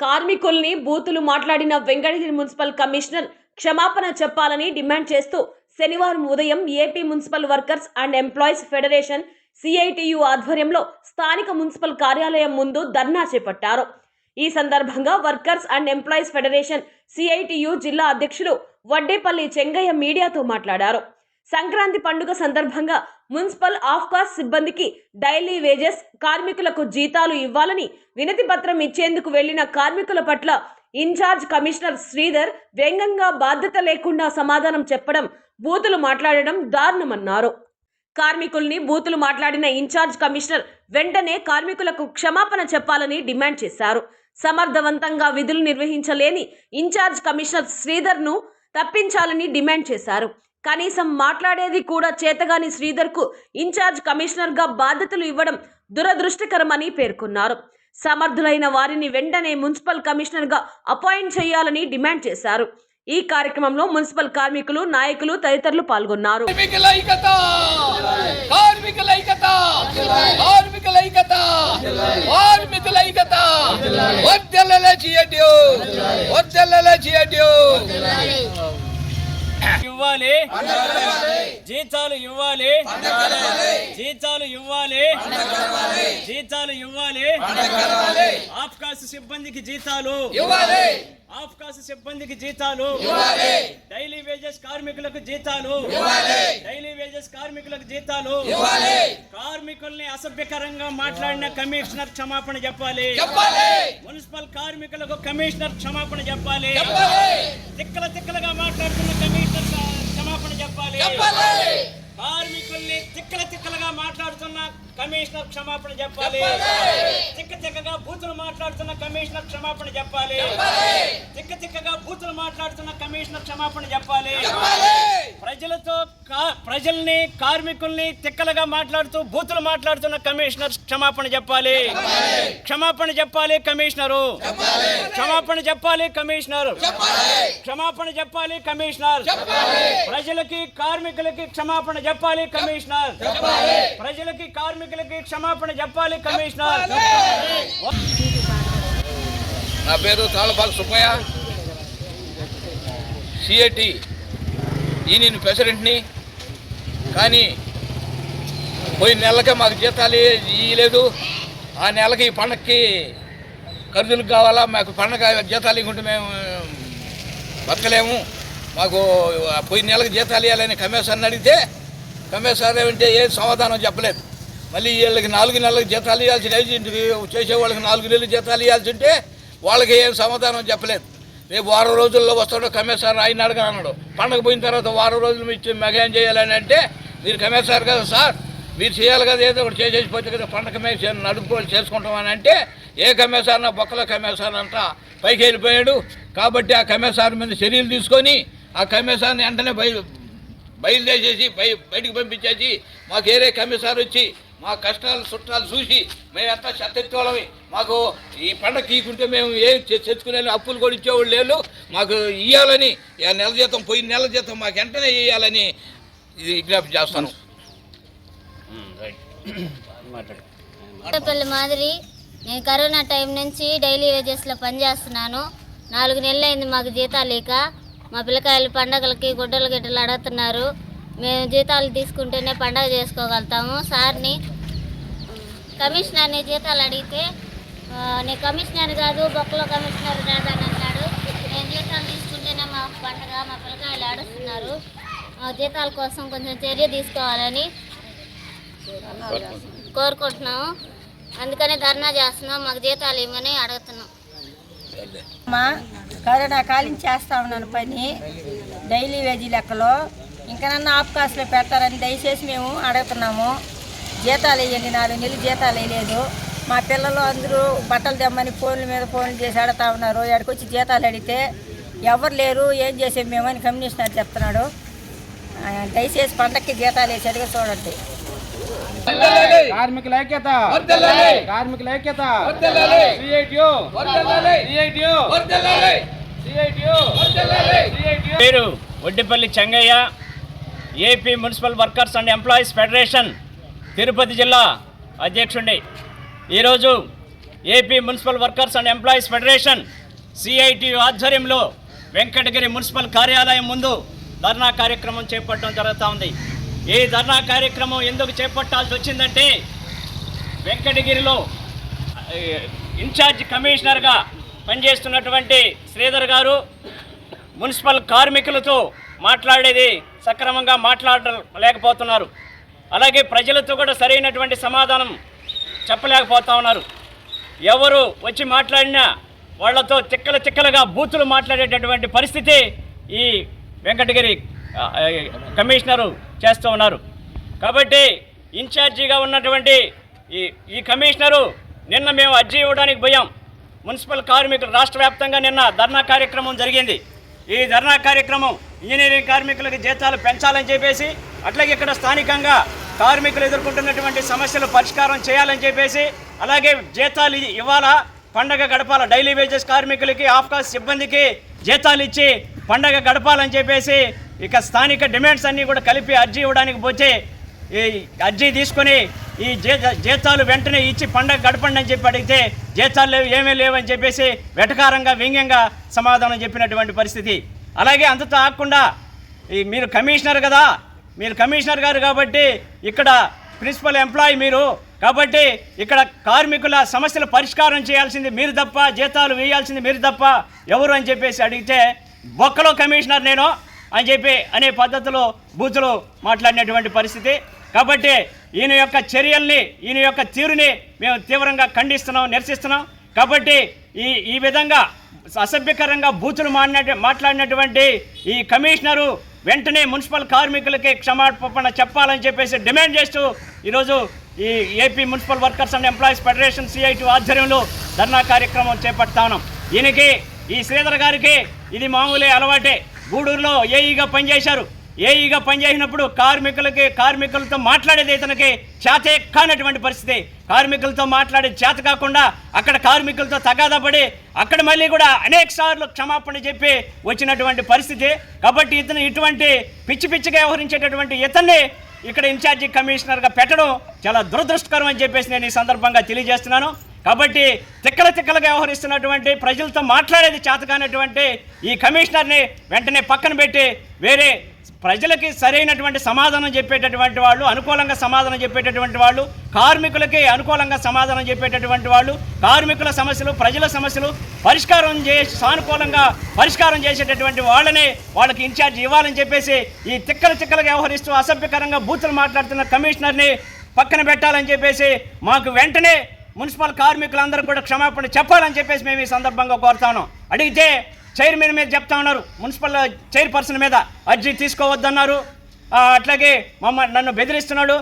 కార్మికుల్ని బూతులు మాట్లాడిన వెంకటగిరి మున్సిపల్ కమిషనర్ క్షమాపణ చెప్పాలని డిమాండ్ చేస్తూ శనివారం ఉదయం AP municipal workers and employees federation CITU ఆధ్వర్యంలో స్థానిక మున్సిపల్ కార్యాలయం ముందు ధర్నా చేపట్టారు. ఈ సందర్భంగా workers and employees federation CITU జిల్లా అధ్యక్షులు వడ్డేపల్లి చెంగయ్య మీడియాతో మాట్లాడారు. సంక్రాంతి పండుగ సందర్భంగా మున్సిపల్ ఆఫ్కాస్ సిబ్బందికి డైలీ వేజెస్ కార్మికులకు జీతాలు ఇవ్వాలని వినతి పత్రం ఇచ్చేందుకు వెళ్ళిన కార్మికుల పట్ల ఇన్ఛార్జ్ కమిషనర్ శ్రీధర్ వ్యంగ్యంగా బాధ్యత లేకుండా సమాధానం చెప్పడం బూతులు మాట్లాడడం దారుణమన్నారు. కార్మికుల్ని బూతులు మాట్లాడిన ఇన్ఛార్జ్ కమిషనర్ వెంటనే కార్మికులకు క్షమాపణ చెప్పాలని డిమాండ్ చేశారు. సమర్థవంతంగా విధులు నిర్వహించలేని ఇన్ఛార్జ్ కమిషనర్ శ్రీధర్ను తప్పించాలని డిమాండ్ చేశారు. కనీసం మాట్లాడేది కూడా చేతగాని శ్రీధర్కు ఇన్ఛార్జ్ కమిషనర్గా బాధ్యతలు ఇవ్వడం దురదృష్టకరమని పేర్కొన్నారు. సమర్థులైన వారిని వెంటనే మున్సిపల్ కమిషనర్గా అపాయింట్ చేయాలని డిమాండ్ చేశారు. ఈ కార్యక్రమంలో మున్సిపల్ కార్మికులు నాయకులు తదితరులు పాల్గొన్నారు. కార్మికుల ఇవ్వాలి. జీతాలు ఇవ్వాలి. జీతాలు ఇవ్వాలి. జీతాలు ఇవ్వాలి. ఆఫ్ కాస్ట్ సిబ్బందికి జీతాలు. ఇవ్వాలి. ఆఫ్ కాస్ట్ సిబ్బందికి జీతాలు. డైలీ వేజెస్ కార్మికులకు జీతాలు. డైలీ వేజెస్ కార్మికులకు జీతాలు. కార్మికుల్ని అసభ్యకరంగా మాట్లాడిన కమిషనర్ క్షమాపణ చెప్పాలి. మున్సిపల్ కార్మికులకు కమిషనర్ క్షమాపణ చెప్పాలి. తిక్కల తిక్కలుగా క్ష- క్షమాపణ కార్మికుల్ని తిక్కల తిక్కలుగా మాట్లాడుతున్న కమిషనర్ క్షమాపణ చెప్పాలి. తిక్క తిక్కగా బూతులు మాట్లాడుతున్న కమిషనర్ క్షమాపణ చెప్పాలి. తిక్క తిక్కగా బూతులు మాట్లాడుతున్న కమిషనర్ క్షమాపణ చెప్పాలి. ప్రజలతో ప్రజల్ని కార్మికుల్ని తిక్కలుగా మాట్లాడుతూ బూతులు మాట్లాడుతున్న కమిషనర్ క్షమాపణ చెప్పాలి. క్షమాపణ చెప్పాలి కమిషనరు. క్షమాపణ చెప్పాలి కమిషనర్. క్షమాపణ చెప్పాలి కమిషనర్. ప్రజలకి కార్మికులకి క్షమాపణ చెప్పాలి కమిషనర్. ప్రజలకి కార్మికులకి క్షమాపణ చెప్పాలి కమిషనర్. నా పేరు తాళపాక సుబ్బయ్య. సిఐటి యూనియన్ ప్రెసిడెంట్ని. కానీ పోయిన నెలకే మాకు జీతాలు ఇవ్వలేదు ఆ నెలకి ఈ పండగకి ఖర్చులకు కావాలా? మాకు పండగ జీతాలు ఇవ్వకుంటే మేము బతకలేము. మాకు పోయిన నెలకు జీతాలు ఇవ్వాలని కమిషనర్ని అడిగితే కమిషనర్ అంటే ఏ సమాధానం చెప్పలేదు. మళ్ళీ వీళ్ళకి నాలుగు నెలలకు జీతాలు ఇవ్వాల్సి ఏజెంట్కి చేసే వాళ్ళకి నాలుగు నెలలు జీతాలు ఇవ్వాల్సి ఉంటే వాళ్ళకి ఏం సమాధానం చెప్పలేదు. రేపు వారం రోజుల్లో వస్తాడు కమిషనర్ ఆయన అడగను అన్నాడు. పండగ పోయిన తర్వాత వారం రోజులు ఇచ్చి మెగాయం చేయాలని అంటే మీరు కమిషనర్ కదా సార్ మీరు చేయాలి కదా ఏదో ఒకటి చేసేసిపోతే కదా పండగ మీద నడుపుకోవాలి చేసుకుంటామని అంటే ఏ కమిషనర్ బొక్కల కమిషనర్ అంట పైకి వెళ్ళిపోయాడు. కాబట్టి ఆ కమిషనర్ మీద చర్యలు తీసుకొని ఆ కమిషనర్ని వెంటనే బయ బయలుదేసేసి బయ బయటికి పంపించేసి మాకు ఏరే కమిషనర్ వచ్చి మా కష్టాలు చుట్టాలు చూసి మేము ఎంత చెత్తెత్తుకోవాలని మాకు ఈ పండగ తీకుంటే మేము ఏం తెచ్చుకునే అప్పులు కూడా ఇచ్చేవాళ్ళు లేదు మాకు ఇవ్వాలని ఆ నెల జీతం పోయిన నెల జీతం మాకు వెంటనే ఇవ్వాలని ఇది విజ్ఞప్తి చేస్తాను. కోటపల్లి మాదిరి నేను కరోనా టైం నుంచి డైలీ వేజెస్లో పనిచేస్తున్నాను. నాలుగు నెలలు అయింది మాకు జీతాలు లేక. మా పిల్లకాయలు పండగలకి గుడ్డలు గిడ్డలు అడుగుతున్నారు. మేము జీతాలు తీసుకుంటేనే పండగ చేసుకోగలుగుతాము. సార్ని కమిషనర్ని జీతాలు అడిగితే నేను కమిషనర్ కాదు బొక్కలో కమిషనర్ కాదని అన్నాడు. నేను జీతాలు తీసుకుంటేనే మా పండగ మా పిల్లకాయలు ఆడుస్తున్నారు జీతాల కోసం కొంచెం చర్య తీసుకోవాలని కోరుకుంటున్నాము. అందుకనే ధర్నా చేస్తున్నాం. మాకు జీతాలు ఇవ్వమని అడుగుతున్నాం. కరోనా కాలం చేస్తా ఉన్నాను పని. డైలీ వేజీ లెక్కలో. ఇంకా నన్ను ఆఫ్ కాస్ట్లో పెడతారని దయచేసి మేము అడుగుతున్నాము. జీతాలు వేయండి నాలుగు నెలలు జీతాలు వేయలేదు. మా పిల్లలు అందరూ బట్టలు తెమ్మని ఫోన్ల మీద ఫోన్లు చేసి అడుగుతా ఉన్నారు. ఎక్కడికొచ్చి జీతాలు అడిగితే ఎవరు లేరు ఏం చేసాం మేమని కమిషనర్ చెప్తున్నాడు. దయచేసి పండక్కి జీతాలు వేసేట్టుగా చూడండి. కార్మికుల ఐక్యత! కార్మికుల ఐక్యత! సిఐటియు! సిఐటియు! సిఐటియు! సిఐటియు పేరు Oddipalli Chengaiah AP municipal workers and employees federation Tirupati జిల్లా అధ్యక్షుడిని ఈరోజు AP municipal workers and employees federation CITU ఆధ్వర్యంలో వెంకటగిరి మున్సిపల్ కార్యాలయం ముందు ధర్నా కార్యక్రమం చేపట్టడం జరుగుతూ ఉంది ఈ ధర్నా కార్యక్రమం ఎందుకు చేపట్టాల్సి వచ్చిందంటే వెంకటగిరిలో ఇన్ఛార్జ్ కమిషనర్గా పనిచేస్తున్నటువంటి శ్రీధర్ గారు మున్సిపల్ కార్మికులతో మాట్లాడేది సక్రమంగా మాట్లాడలేకపోతున్నారు. అలాగే ప్రజలతో కూడా సరైనటువంటి సమాధానం చెప్పలేకపోతా ఉన్నారు. ఎవరు వచ్చి మాట్లాడినా వాళ్ళతో తిక్కల తిక్కలుగా బూతులు మాట్లాడేటటువంటి పరిస్థితి ఈ వెంకటగిరి కమిషనరు చేస్తూ ఉన్నారు. కాబట్టి ఇన్ఛార్జిగా ఉన్నటువంటి ఈ ఈ కమిషనరు నిన్న మేము అర్జీ ఇవ్వడానికి పోయాం. మున్సిపల్ కార్మికులు రాష్ట్ర వ్యాప్తంగా నిన్న ధర్నా కార్యక్రమం జరిగింది. ఈ ధర్నా కార్యక్రమం ఇంజనీరింగ్ కార్మికులకు జీతాలు పెంచాలని చెప్పేసి అట్లాగే ఇక్కడ స్థానికంగా కార్మికులు ఎదుర్కొంటున్నటువంటి సమస్యలు పరిష్కారం చేయాలని చెప్పేసి అలాగే జీతాలు ఇవ్వాలా? పండగ గడపాల డైలీ వేజెస్ కార్మికులకి ఆఫ్ కాస్ట్ సిబ్బందికి జీతాలు ఇచ్చి పండగ గడపాలని చెప్పేసి ఇక స్థానిక డిమాండ్స్ అన్నీ కూడా కలిపి అర్జీ ఇవ్వడానికి పోతే ఈ అర్జీ తీసుకొని ఈ జీతాలు వెంటనే ఇచ్చి పండగ గడపండి అని చెప్పి అడిగితే జీతాలు లేవు ఏమీ లేవని చెప్పేసి వెటకారంగా వ్యంగ్యంగా సమాధానం చెప్పినటువంటి పరిస్థితి. అలాగే అంతతో ఆగకుండా ఈ మీరు కమిషనర్ కదా మీరు కమిషనర్ గారు కాబట్టి ఇక్కడ ప్రిన్సిపల్ ఎంప్లాయీ మీరు కాబట్టి ఇక్కడ కార్మికుల సమస్యల పరిష్కారం చేయాల్సింది మీరు తప్ప జీతాలు వేయాల్సింది మీరు తప్ప ఎవరు అని చెప్పేసి అడిగితే బొక్కలో కమిషనర్ నేను అని చెప్పి అనే పద్ధతిలో బూతులు మాట్లాడినటువంటి పరిస్థితి. కాబట్టి ఈయన యొక్క చర్యల్ని ఈయన యొక్క తీరుని మేము తీవ్రంగా ఖండిస్తున్నాం నిరసిస్తున్నాం. కాబట్టి ఈ ఈ విధంగా అసభ్యకరంగా బూతులు మాడిన మాట్లాడినటువంటి ఈ కమిషనరు వెంటనే మున్సిపల్ కార్మికులకి క్షమాపణ చెప్పాలని చెప్పేసి డిమాండ్ చేస్తూ ఈరోజు ఈ AP municipal workers and employees federation CITU ఆధ్వర్యంలో ధర్నా కార్యక్రమం చేపడతా ఉన్నాం. ఈయనకి ఈ శ్రీధర్ గారికి ఇది మామూలే అలవాటే. గూడూరులో ఏఈగా పనిచేశారు. ఏఈగా పనిచేసినప్పుడు కార్మికులకి కార్మికులతో మాట్లాడేది ఇతనికి చేతే కానటువంటి పరిస్థితి. కార్మికులతో మాట్లాడే చేత కాకుండా అక్కడ కార్మికులతో తగాదపడి అక్కడ మళ్ళీ కూడా అనేక సార్లు క్షమాపణ చెప్పి వచ్చినటువంటి పరిస్థితి. కాబట్టి ఇతను ఇటువంటి పిచ్చి పిచ్చిగా వ్యవహరించేటటువంటి ఇతన్ని ఇక్కడ ఇన్ఛార్జి కమిషనర్గా పెట్టడం చాలా దురదృష్టకరం అని చెప్పేసి నేను ఈ సందర్భంగా తెలియజేస్తున్నాను. కాబట్టి తిక్కల తిక్కలుగా వ్యవహరిస్తున్నటువంటి ప్రజలతో మాట్లాడేది చేతకానటువంటి ఈ కమిషనర్ని వెంటనే పక్కన పెట్టి వేరే ప్రజలకి సరైనటువంటి సమాధానం చెప్పేటటువంటి వాళ్ళు అనుకూలంగా సమాధానం చెప్పేటటువంటి వాళ్ళు కార్మికులకి అనుకూలంగా సమాధానం చెప్పేటటువంటి వాళ్ళు కార్మికుల సమస్యలు ప్రజల సమస్యలు పరిష్కారం చేసి సానుకూలంగా పరిష్కారం చేసేటటువంటి వాళ్ళని వాళ్ళకి ఇన్ఛార్జ్ ఇవ్వాలని చెప్పేసి ఈ తిక్కల తిక్కలుగా వ్యవహరిస్తూ అసభ్యకరంగా బూతులు మాట్లాడుతున్న కమిషనర్ని పక్కన పెట్టాలని చెప్పేసి మాకు వెంటనే మున్సిపల్ కార్మికులందరూ కూడా క్షమాపణ చెప్పాలని చెప్పేసి మేము ఈ సందర్భంగా కోరుతాను. అడిగితే చైర్మన్ మీద చెప్తా ఉన్నారు మున్సిపల్ చైర్పర్సన్ మీద అర్జీ తీసుకోవద్దన్నారు. అట్లాగే మమ్మ నన్ను బెదిరిస్తున్నాడు.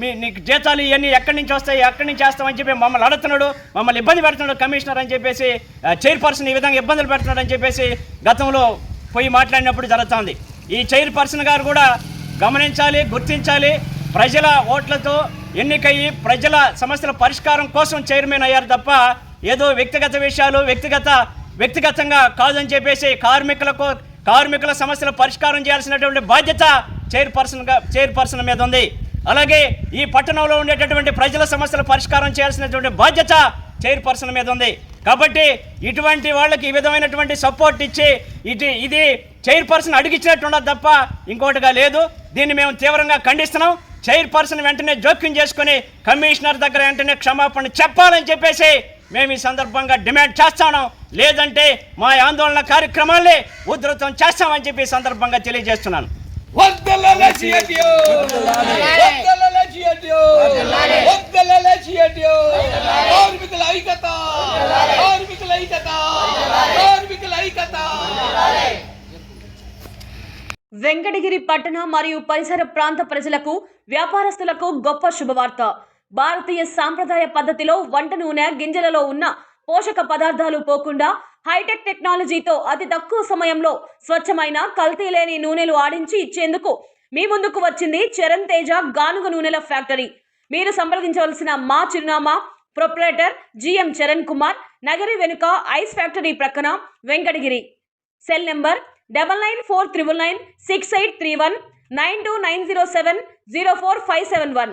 మీ నీకు జీతాలు ఇవన్నీ ఎక్కడి నుంచి వస్తాయి ఎక్కడి నుంచి వేస్తామని చెప్పి మమ్మల్ని అడుగుతున్నాడు. మమ్మల్ని ఇబ్బంది పెడుతున్నాడు కమిషనర్ అని చెప్పేసి చైర్పర్సన్ ఈ విధంగా ఇబ్బందులు పెడుతున్నాడు అని చెప్పేసి గతంలో పోయి మాట్లాడినప్పుడు జరుగుతుంది. ఈ చైర్పర్సన్ గారు కూడా గమనించాలి గుర్తించాలి. ప్రజల ఓట్లతో ఎన్నికయ్యి ప్రజల సమస్యల పరిష్కారం కోసం చైర్మన్ అయ్యారు తప్ప ఏదో వ్యక్తిగత విషయాలు వ్యక్తిగత వ్యక్తిగతంగా కాదని చెప్పేసి కార్మికులకు కార్మికుల సమస్యల పరిష్కారం చేయాల్సినటువంటి బాధ్యత చైర్పర్సన్గా చైర్పర్సన్ మీద ఉంది. అలాగే ఈ పట్టణంలో ఉండేటటువంటి ప్రజల సమస్యల పరిష్కారం చేయాల్సినటువంటి బాధ్యత చైర్పర్సన్ మీద ఉంది. కాబట్టి ఇటువంటి వాళ్ళకి ఈ విధమైనటువంటి సపోర్ట్ ఇచ్చి ఇది ఇది చైర్పర్సన్ అడిగిచ్చినట్టు ఉండదు తప్ప ఇంకోటిగా లేదు. దీన్ని మేము తీవ్రంగా ఖండిస్తున్నాం. చైర్పర్సన్ వెంటనే జోక్యం చేసుకుని కమిషనర్ దగ్గర వెంటనే క్షమాపణ చెప్పాలని చెప్పేసి మేము ఈ సందర్భంగా డిమాండ్ చేస్తాను. లేదంటే మా ఆందోళన కార్యక్రమాల్ని ఉధృతం చేస్తామని చెప్పి ఈ సందర్భంగా తెలియజేస్తున్నాను. కార్మికుల ఐక్యత కార్మికుల ఐక్యత. కార్మికుల ఐక్యత. వెంకటగిరి పట్టణ మరియు పరిసర ప్రాంత ప్రజలకు వ్యాపారస్తులకు గొప్ప శుభవార్త. భారతీయ సాంప్రదాయ పద్ధతిలో వంట నూనె గింజలలో ఉన్న పోషక పదార్థాలు పోకుండా హైటెక్ టెక్నాలజీతో అతి తక్కువ సమయంలో స్వచ్ఛమైన కల్తీ లేని నూనెలు ఆడించి ఇచ్చేందుకు మీ ముందుకు వచ్చింది చరణ్ తేజ గానుగ నూనెల ఫ్యాక్టరీ. మీరు సంప్రదించవలసిన మా చిరునామా ప్రొపరేటర్ జిఎం చరణ్ కుమార్ నగరి వెనుక ఐస్ ఫ్యాక్టరీ ప్రక్కన Venkatagiri. Cell number double nine four triple nine six eight three one nine two nine zero seven zero four five seven one